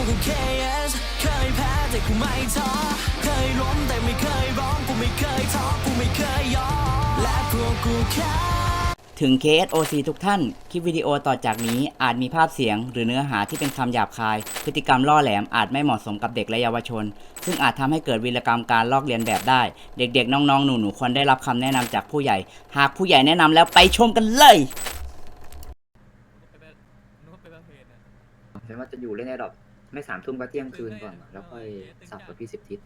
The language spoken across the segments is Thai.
กูกู KS เคยแพ้แต่กูไม่ท้อ เคยล้มแต่ไม่เคยร้อง กูไม่เคยท้อ กูไม่เคยยอม และพวกกูแค่ถึง KSOC ทุกท่าน คลิปวิดีโอต่อจากนี้อาจมีภาพเสียง หรือเนื้อหาที่เป็นคำหยาบคาย พฤติกรรมล่อแหลมอาจไม่เหมาะสมกับเด็กและเยาวชน ซึ่งอาจทำให้เกิดวีรกรรมการลอกเลียนแบบได้ เด็กๆ น้องๆ หนูๆ ควรได้รับคำแนะนำจากผู้ใหญ่ หากผู้ใหญ่แนะนำแล้วไปชมกันเลย ฉันว่าจะอยู่เล่นแอร์ดอป ไม่สามทุ่มก็เที่ยงคืนก่อน แล้วค่อยสับกับพี่สิบทิศ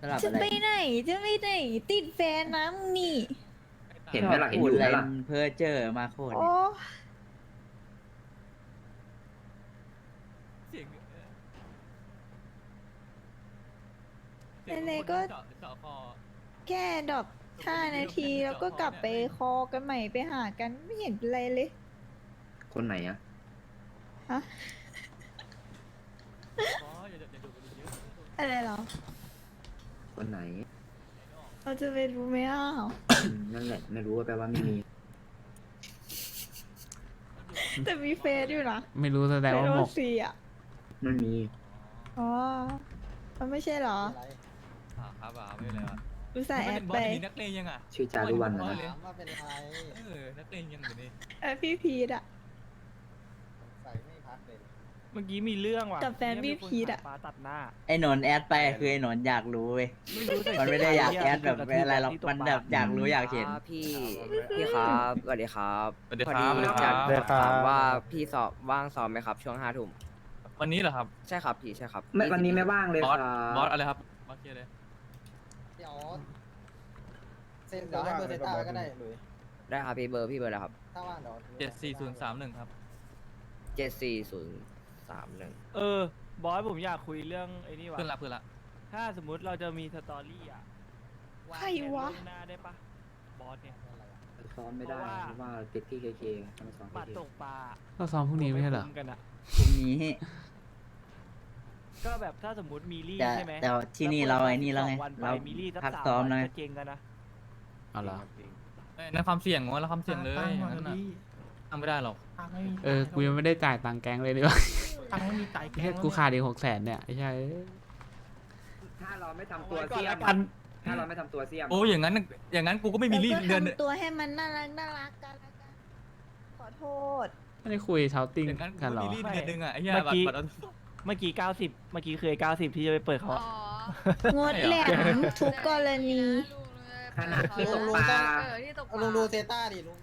สลับจะอะไรไปไหนจะไปไหนติดแฟนน้ำนี่ เห็นไหมล่ะเห็นอยู่ไหมล่ะ เพื่อเจอมาโคตรโอ้ไหนๆก็ แค่ดรอปห้านาทีแล้วก็กลับไปคอกันใหม่ไปหากันไม่เห็นเป็นไรเลย คนไหนอะฮะ อะไรเหรอ คนไหน เราจะไปรู้ไหมอ้าวอืมนั่นแหละ ไม่รู้ว่าแปลว่าไม่มี แต่มีเฟซอยู่นะไม่รู้แสดเฟงซว่าโอหมก ซีอะ ไม่มี อ๋อมันไม่ใช่เหรออ่าครับอ่าไม่เป็นไรวะอุตส่าห์แอดบอไปสมีนักเลงยังอะชื่อจารุวรรณนะบอสนะเลยว่าเป็นไรเออนักเลงยังอยู่นี่เออพี่พีทอะ ใส่ไม่พักเลย เมื่อกี้มีเรื่องว่ะกับแฟนพี่พีทอะปลาตัดหน้า ไอ้หนนแอดไปคือไอ้หนนอยากรู้เว้ย ไม่รู้แต่มันไม่ได้อยากแอดแบบอะไรหรอก มันแบบอยากรู้อยากเห็นพี่พี่ครับสวัสดีครับสวัสดีพอคดีรับสวัสดีคอยารักบถามว่าพี่สอบว่างสอบไหมครับ ช่วงห้าทุ่มวันนี้เหรอครับใช่ครับพี่ใช่ครับไม่วันนี้ไม่ว่างเลยบอสครับบอสอะไรครับบอสเคลียร์เลยเดี๋ยวเซ็นเดี๋ยวให้เบอร์เซต้าไว้ก็ได้หลุยได้ครับพี่เบอร์พี่เบอร์แล้วครับถ้าว่างเดี๋ยวเจ็ดสี่ศูนย์สามหนึ่งครับเจ็ดสี่ศูนย์ สามหนึ่งเออ บอสผมอยากคุยเรื่องไอ้นี่ว่ะเพื่อนละเพื่อนละถ้าสมมุติเราจะมีสตอรี่อะใครวะางแผนล่วงหน้าได้ปะบอสเนี่ย ซ้อมไม่ได้เพราะว่าติดที่เคเคทำไมซ้อมหมัดเคเคตกปลาเราซ้อมพรุ่งนี้ไม่ใช่เหรอคุกันอะพรุ่งนี้ ก็แบบถ้าสมมติมีลี่แต่ใช่ไหมแต่ที่นี่เราไอ้นี่แล้วไงสอวันไปเรามีลี่สักพักสามซ้อมวันแล้วไงก็เจงกันนะเอาเหรอเอ้ยนั่นความเสี่ยงงวะแล้วความเสี่ยงเลยอย่างนั้นน่ะทำไม่ได้หรอก เออ กูยังไม่ได้จ่ายตังค์แก๊งเลยดีกว่า แค่กูขาดอีกหกแสนเนี่ยไอ้ใช่ถ้าเราไม่ทำตัวไว้ก่อนเสียละมกันถ้าเราไม่ทำตัวเสียม โอ้อย่างนั้น อย่างนั้นกูก็ไม่มีรีดแล้วก็เดือนทำตัวให้มันน่ารักน่ารักกันละกันขอโทษ ไม่ได้คุยเช้าติ้งอย่างนั้นกูกันเหรไม่อ มีรีดเดือนหนึงอะไอ้เหี้ยเมื่อบัตกี้ รบัตร เมื่อกี้เก้าสิบเมื่อกี้เคยเก้าสิบที่จะไปเปิดเขาอะงดแหลมทุกกรณี ขนาดที่ตกปลา เอาลุงดูเซต้าดิลุง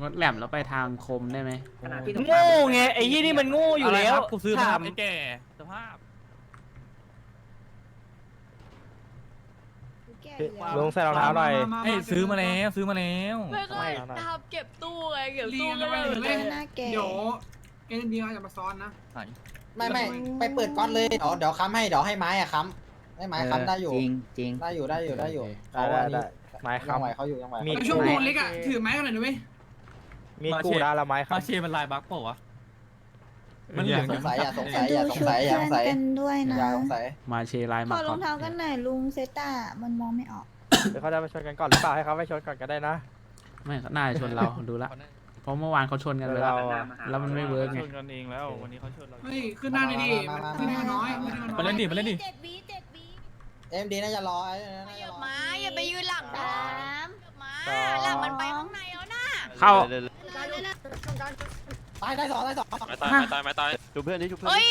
งดแหลมแล้วไปทางคมได้ไหมขนาดที่ตกปลาโง่ไงไอ้ยี่นี่มันโง่อยู่อะไรแล้ควรับกูซื้อมาถามไอ้แก่สภาพแก่อยู่แล้วลุงใส่รองเท้าหน่อยเอ้ยซื้อมาแล้วซื้อมาแล้วไม่ก็ทำเก็บตู้ไงเก็บตู้ก็เลยไม่น่าแก่เดี๋ยวเอ็นดีอาจะมาซ้อนนะไหนไม่ไม่ไปเปิดก้อนเลยเดี๋ยวเดี๋ยวค้ำให้เดี๋ยวให้ไม้อะค้ำให้ไม้ค้ำได้อยู่จริงจริงได้อยู่ได้อยู่ได้อยู่โอเคเพราะว่านี่ไม้ยังค้ำไหวเขาอยู่ยังไหวมีแต่ช่วงโดนเล็กอะถือไม้กันหน่อยนะเว้ย มีกูดาละไม้ครัมาบ เชมันลายบั๊กเปล่าวะ มันเหลืองสงสัยอย่าสงสัยดูอย่าสงชุดสัยอย่าเพื่สองนสัยกันด้วยนะ อย่าสงสัยมาเชลายขมาอรก่ออนงเท้ากันหน่อยลุงเซต้ามันมองไม่ออก เดี๋ยวเขาจะไปชนกันก่อนหรือเปล่าให้เขาไปชนก่อนก็ได้นะไม่น่าจะชนเราดูละเพราะเมื่อวานเขาชนกันไปแล้วเราอะแล้วมันไม่เวิร์กไง ชนกันเองแล้ว วันนี้เขาชนเรา เฮ้ย ขึ้นหน้าหน่อยดิมามามาขึ้นหน้าน้อยขึ้นหน้าน้มาอยเล่นดิมาเล่นดิ เจ็ดวิเจ็ดวิเอ็มดีน่าจะรอไอ้นั่นน่าอจะย่ารอ มาอย่าไปยืนหลังสาม มาหลังมันไปข้างในแล้วนะเข้า ตายได้สองได้สองไม่ตายไม่ตายไม่ตายเฮ้ย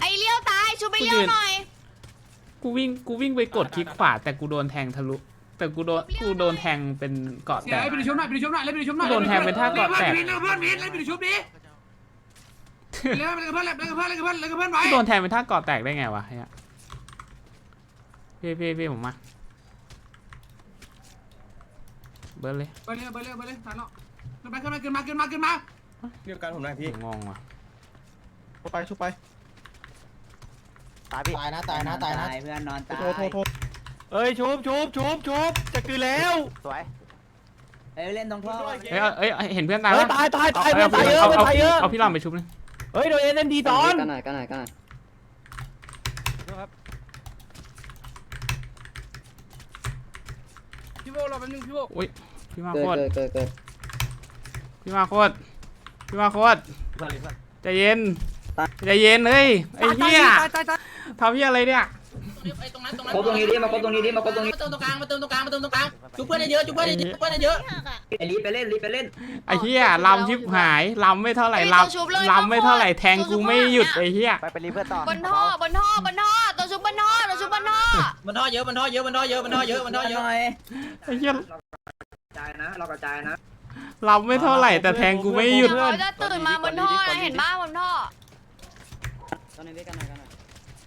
ไอเลี้ยวตายชูไปเลี้ยวหน่อย กูวิ่งกูวิ่งไปกดคลิกขวา แต่กูโดนแทงทะลุ แต่กูโดนกูโดนแทงเป็นเกาะเสีแตยกไอ้ไปดูชุบหน่อยไปดูชุบหน่อยเล่นไปดูชุบหน่อยโดนแทงเป็นท่าเกาะแตก เล่นกับเพื่อนนิดเล่นไปดูชุบดิเล่นกับเพื่อนเล่นกับเพื่อนเล่นกับเพื่อนเล่นกับเพื่อนไว้กูโดนแทงเป็นท่าเกาะแตกได้ไงวะเฮียพี่พี่พี่ผมมาเบิร์ดเลยไปเลยไปเลยไปเลยตายแล้ว ขึ้นมาขึ้นมาขึ้นมาขึ้นมาขึ้นมาเดียวกันผมหน่อยพี่ผมงงว่ะชุบไปชุบไปตายพี่ตายนะตายนะตายนะเพื่อนนอนตายโทษโทษโทษเอ้ยชุบชุบชุบชุบจะกือแล้วสวยเอ้ยเล่นตรงท่อเอ้ยเอาเอ้ยเห็นเพื่อนตายเฮ้ยปะตายตายตายเอาเพื่อนตายเยอะเอาเพื่อนตายเยอะเอาพี่ลองไปชุบนึงเฮ้ยโดนเอ็นดีตอนกันหน่อยกันหน่อยกันหน่อยพี่โบรอแป๊บนึงพี่โบอุ้ยพี่มาเกิโคดตรเกิดเกิดเกิด พี่มาโคตรพี่มาโคตรใจเย็นใจเย็นเฮ้ยไอ้เหี้ยทำเหี้ยอะไรเนี่ยตรงนั้นตรงนั้นครบตรงนี้ดิมาครบตรงนี้ดิมาครบตรงนี้มาเติมตรงกลางมาเติมตรงกลางมาเติมตรงกลางจุบเพื่อนได้เยอะจุบเพื่อนได้เยอะจุบเพื่อนได้เยอะไอ้ลีไปเล่นลีไปเล่นไอ้เหี้ยลำชิบหายลำไม่เท่าไหร่ลำลำไม่เท่าไหร่แทงกูไม่หยุดไอ้เหี้ยไปไปรีเพื่อนต่อบนท่อบนท่อบนท่อตัวชุบบนท่อตัวชุบบนท่อมันท่อเยอะมันท่อเยอะมันท่อเยอะมันท่อเยอะมันท่อเยอะไอ้เหี้ยกระจายนะเรากระจายนะ ลำไม่เท่าไหร่แต่แทงกูไม่หยุดเขาจะตื่นมาบนท่อนะเห็นบ้าบนท่อ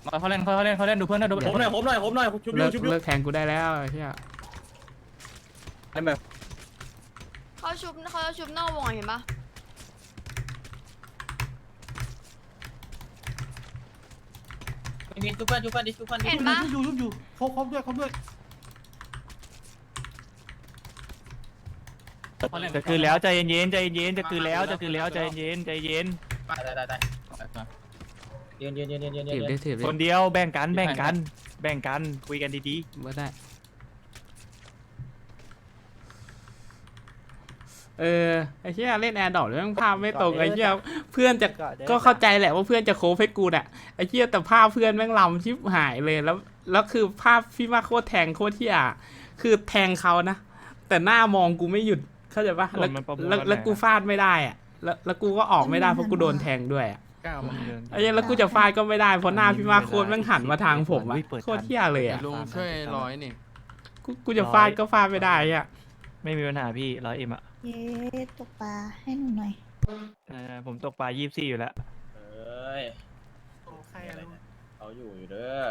มาเขาเล่นเขาเล่นเขาเล่นดูเพื่อนนะดูผมหน่อยผมหน่อยผมหน่อยชุบเลิยูกชุบยูเลิกแทงกูได้แล้วไอ้เหี้ยเล่นแบบเขาชุบเขาจะชุบนอกวงอะเห็นปะมีชุบเพื่อนชุบเพื่อนดิชุบเพื่อนเห็นปะอยู่อยู่อยู่ครบครบด้วยครบด้วย จะคืนแล้วใจเย็นๆใจเย็นๆจะคืนแล้วจะคืนแล้วใจเย็นใจเย็นได้ได้ได้เย็นเย็นเย็นเย็นเย็นถีบเย็ได้นถีบได้คนเดียวแบ่งกันแบ่งกัน แบ่งกันคุยกันดีไม่ได้ เออไอ้เหี้ยเล่นแอร์ดอทแล้วแม่งภาพไม่ตรงไอ้เหี้ยเพื่อนจะก็เข้าใจแหละว่าเพื่อนจะโคฟให้กูน่ะไอ้เหี้ยแต่ภาพเพื่อนแม่งลำชิบหายเลยแล้ว แล้วคือภาพพี่มาโคตรแทงโคตรเที่ยคือแทงเขานะแต่หน้ามองกูไม่หยุด เข้าใจปะแล้วแล้วแล้วกูฟาดไม่ได้อะแล้วแล้วกูก็ออกไม่ได้เพราะกูโดนแทงด้วยอะๆก้าวมันเดินไอ้เหี้ยแล้วกูจะฟาดก็ไม่ได้เพราะหน้าพี่มาโคตรแม่งหันมาทางผมอะโคตรเที่ยเลยอะลุงช่วยร้อยนี่กูกูจะฟาดก็ฟาดไม่ได้อะไม่มีปัญหาพี่ร้อยเอ็มอะเย้ตกปลาให้หนูหน่อยเออผมตกปลายี่สี่อยู่แล้วเอ้ยเขาอยู่อยู่เด้อ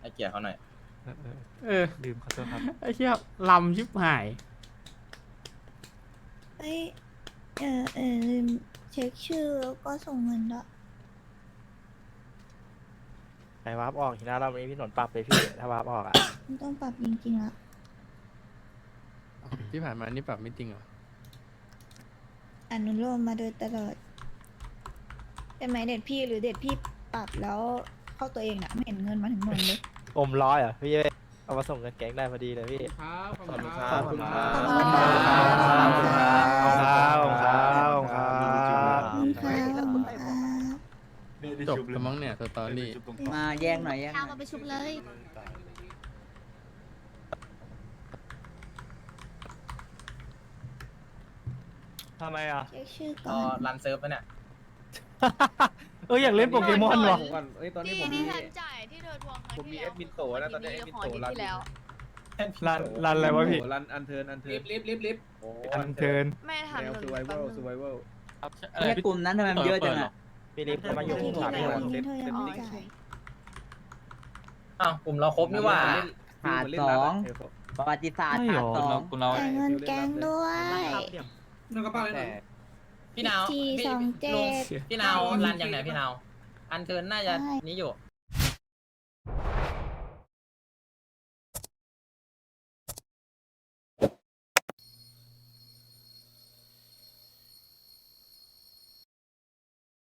ให้เกียร์เขาหน่อยเออเออเออลืมขอโทษครับไอ้เหี้ยลำชิบหาย เอ้ยเออเออลืมเช็คชื่อแล้วก็ส่งเงินด้วยไอ้วาร์ปออกทีนะเราไม่พี่หนนปรับเลยพี่ ถ้าวาร์ปออกอะมันต้องปรับจริงๆละที่ผ่านมานี่ปรับไม่จริงเหรอ อนุโลมมาโดยตลอดเป็นไหมเด็ดพี่หรือเด็ดพี่ปรับแล้วเข้าตัวเองน่ะไม่เห็นเงินมาถึงนนเลย อมร้อยอะพี่เอามาส่งเงินแก๊งได้พอดีเลยพี่ครับขอบคุณคขรัอบบคุณคขรัอบคุณครับขอบคุณครับขอบคุณครับขอบคุณครับขอบคุณครับจบแล้วมั้งเนี่ยสตอรี่ มาแยกหน่อยแยกหน่เอาอยมาไปชุบเลยทำไมอะเช็คชื่อรก่ออนรันเซิร์ฟไปเนี่ย เอออยากเล่นโปเกมอนว่ะที่ที่ฉันจ่าย ที่เธอทวงครั้งที่แล้วผมมีแอดมินโตนะตอนนี้แอดมินโตที่แล้ว รันรันอะไรวะพี่ รันอันเทิร์นอันเทิรีร์นบรีบรีบรีบอันเทิร์นไม่ทันแนวหซูนึ่งไวเวแป๊บลนึงซูไวเวลแยกกลุ่มนั้นทำไมมันเยอะจังอะพี่ลิฟต์มาอยู่ที่ข้างหที่ลังไหนนี่ที่เธอยังไม่จ่ายอ้าวกลุ่มเราครบนี่หว่าขาดสองประวัติศาสตร์ขาดสองคุณเรา จ่ายเงินแก๊งด้วยหนึ่งกระเป๋าเลยหน่อยพี่นาวทีพี่สองเจ็ลุงดพี่นาวรันยังไหนพี่นาวอันเทิร์นน่าจะใช่นี้อยู่